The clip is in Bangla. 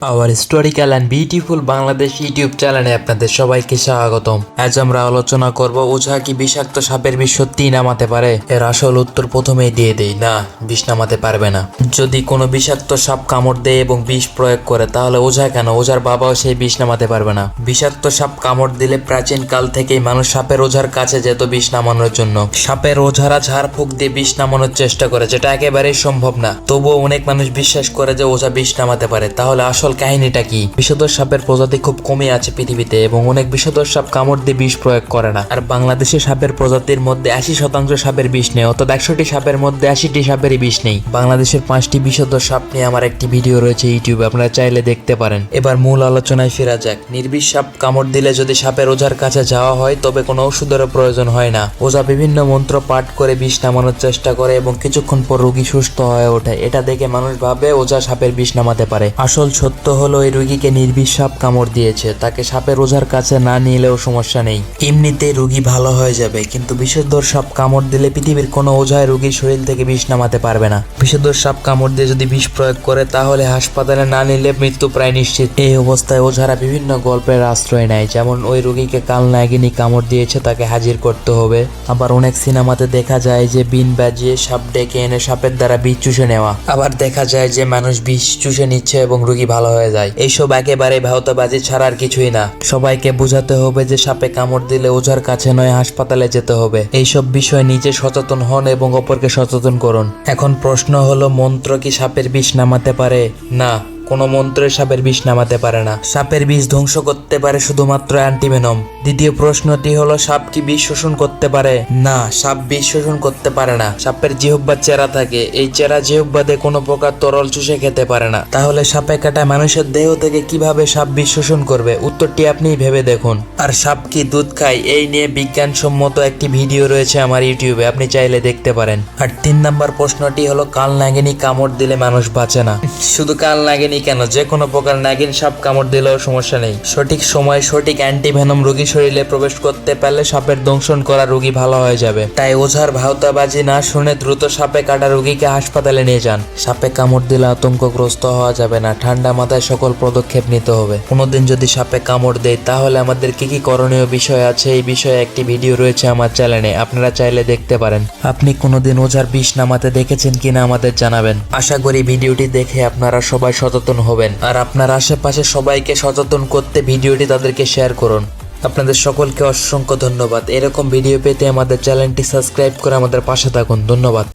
Our historical and beautiful Bangladesh YouTube চ্যানেলে আপনাদের সবাইকে স্বাগতম। আজ আমরা আলোচনা করব ওঝা কি বিষাক্ত সাপের বিষ সত্যি নামাতে পারে? এর আসল উত্তর প্রথমেই দিয়ে দেই। না, বিষ নামাতে পারবে না। যদি কোনো বিষাক্ত সাপ কামড় দেয় এবং বিষ প্রয়োগ করে, তাহলে ওঝা কেন? ওঝার বাবাও সেই বিষ নামাতে পারবে না। বিষাক্ত সাপ কামড় দিলে প্রাচীন কাল থেকেই মানুষ সাপের ওঝার কাছে যেত বিষ নামানোর জন্য। সাপের ওঝারা ঝাড়ফুঁক দিয়ে বিষ নামানোর চেষ্টা করে, যেটা একেবারেই সম্ভব না। তবুও অনেক মানুষ বিশ্বাস করে যে ওঝা বিষ নামাতে পারে। তাহলে আসল কাহিনীটা কি? বিষধর সাপের প্রজাতি খুব কমে আছে পৃথিবীতে এবং অনেক বিষধর সাপ কামড় দিয়ে বিষ প্রয়োগ করে না। আর বাংলাদেশে সাপের প্রজাতির মধ্যে আশি শতাংশ সাপের বিষ নেই, অর্থাৎ একশোটি সাপের মধ্যে আশিটি সাপেরই বিষ নেই। বাংলাদেশের পাঁচটি বিষধর সাপ নিয়ে আমার একটি ভিডিও রয়েছে ইউটিউবে, আপনারা চাইলে দেখতে পারেন। এবার মূল আলোচনায় ফেরা যাক। নির্বিষ সাপ কামড় দিলে যদি সাপের ওঝার কাছে যাওয়া হয়, তবে কোনো ওষুধেরও প্রয়োজন হয় না। ওঝা বিভিন্ন মন্ত্র পাঠ করে বিষ নামানোর চেষ্টা করে এবং কিছুক্ষণ পর রোগী সুস্থ হয়ে ওঠে। এটা দেখে মানুষ ভাবে ওঝা সাপের বিষ নামাতে পারে। আসল সত্য হলো এই রোগীকে নির্বিষ সাপ কামড় দিয়েছে। তাকে সাপের ওঝার কাছে না নিলেও সমস্যা নেই। এমনিতেই রোগী ভালো হয়ে যাবে, কিন্তু বিষধর সাপ কামড় দিলে পৃথিবীর কোনো ওঝায় রোগীর শরীর থেকে বিষ নামাতে পারবে না। বিষধর সাপ কামড় দিয়ে যদি বিষ প্রয়োগ করে, তাহলে হাসপাতালে না নিলে মৃত্যু প্রায় নিশ্চিত। এই অবস্থায় ওঝারা বিভিন্ন গল্পের আশ্রয় নেয়, যেমন ওই রোগীকে কাল নাগিনী কামড় দিয়েছে, তাকে হাজির করতে হবে। আবার অনেক সিনেমাতে দেখা যায় যে বিন বাজিয়ে সাপ ডেকে এনে সাপের দ্বারা বিষ চুষে নেওয়া। আবার দেখা যায় যে মানুষ বিষ চুষে নিচ্ছে এবং রুগী ভালো হয়ে যায়। এইসব একেবারে ভাওতাবাজি ছাড়ার কিছুই না। সবাইকে বুঝাতে হবে যে সাপে কামড় দিলে ওঝার কাছে নয়, হাসপাতালে যেতে হবে। এইসব বিষয়ে নিজে সচেতন হন এবং অপরকে সচেতন করুন। এখন প্রশ্ন হলো, মন্ত্র কি সাপের বিষ নামাতে পারে? না। কোনো মন্ত্রে সাপের বিষ নামাতে পারে না। সাপের বিষ ধ্বংস করতে পারে শুধুমাত্র অ্যান্টিভেনম। দ্বিতীয় প্রশ্নটি হলো, সাপ কি বিষ শোষণ করতে পারে? না, সাপ বিষ শোষণ করতে পারে না। সাপের জিহ্বার চেরা থাকে। এই চেরা জিহ্বাতে কোনো প্রকার তরল চুষে খেতে পারে না। তাহলে সাপে কাটা মানুষের দেহ থেকে কীভাবে সাপ বিষ শোষণ করবে? উত্তরটি আপনিই ভেবে দেখুন। আর সাপ কি দুধ খায়, এই নিয়ে বিজ্ঞানসম্মত একটি ভিডিও রয়েছে আমার ইউটিউবে। আপনি চাইলে দেখতে পারেন। আর তিন নাম্বার প্রশ্নটি হলো, কাল নাগিনী কামড় দিলে মানুষ বাঁচে না। শুধু কাল নাগিনী কেন? যে কোনো প্রকার নাগিন সাপ কামড় দিলেও সমস্যা নেই। সঠিক সময় সঠিক অ্যান্টিভেনম রোগী শরীরে প্রবেশ করতে পারলে সাপের দংশন করা রোগী ভালো হয়ে যাবে। তাই ওঝার ভাওতাবাজি না শুনে দ্রুত সাপে কাটা রোগীকে হাসপাতালে নিয়ে যান। সাপে কামড় দিলে আতঙ্কগ্রস্ত হওয়া যাবে না। ঠান্ডা মাথায় সকল পদক্ষেপ নিতে হবে। কোনোদিন যদি সাপে কামড় দেয়, তাহলে আমাদের কি কি করণীয় বিষয় আছে? এই বিষয়ে একটি ভিডিও রয়েছে আমার চ্যানেলে। আপনারা চাইলে দেখতে পারেন। আপনি কোনোদিন ওঝার বিষ নামাতে দেখেছেন কিনা আমাদের জানাবেন। আশা করি ভিডিওটি দেখে আপনারা সবাই সচেতন হবেন। আর আপনার আশেপাশে সবাইকে সচেতন করতে ভিডিওটি তাদেরকে শেয়ার করুন। আপনাদের সকলকে অসংখ্য ধন্যবাদ। এরকম ভিডিও পেতে আমাদের চ্যানেলটি সাবস্ক্রাইব করে আমাদের পাশে থাকুন। ধন্যবাদ।